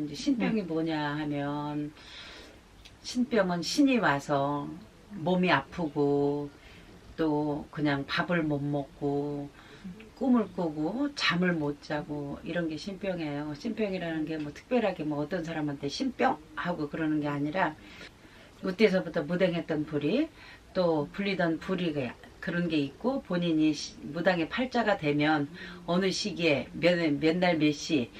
이제 신병이 뭐냐 하면 신병은 신이 와서 몸이 아프고 또 그냥 밥을 못 먹고 꿈을 꾸고 잠을 못 자고 이런 게 신병이에요. 신병이라는 게 뭐 특별하게 뭐 어떤 사람한테 신병 하고 그러는 게 아니라 그때서부터 무당했던 불이 또 불리던 불이 그- 그런 게 있고 본인이 시- 무당의 팔자가 되면 어느 시기에 몇 날몇시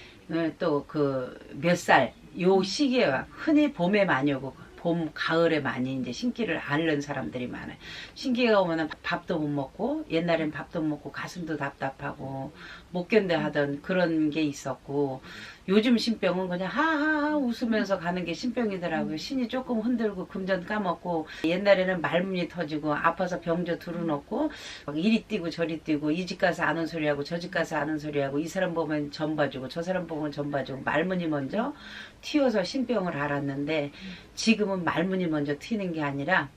또 그 몇 살 요 시기에 흔히 봄에 많이 오고 봄 가을에 많이 이제 신기를 앓는 사람들이 많아요. 신기가 오면은 밥도 못 먹고 옛날엔 밥도 못 먹고 가슴도 답답하고 못 견뎌 하던 그런 게 있었고 요즘 신병은 그냥 하하하 웃으면서 가는 게 신병이더라고요. 신이 조금 흔들고 금전 까먹고 옛날에는 말문이 터지고 아파서 병조 두루놓고 막 이리 뛰고 저리 뛰고 이 집 가서 아는 소리하고 저 집 가서 아는 소리하고 이 사람 보면 전 봐주고 저 사람 보면 전 봐주고 말문이 먼저 튀어서 신병을 알았는데 지금은 말문이 먼저 튀는 게 아니라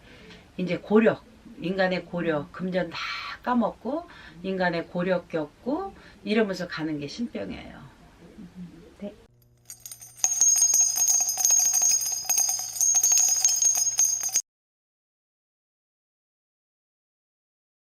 이제 고력 인간의 고력 금전 다 까먹고 인간의 고력 겪고 이러면서 가는 게 신병이에요.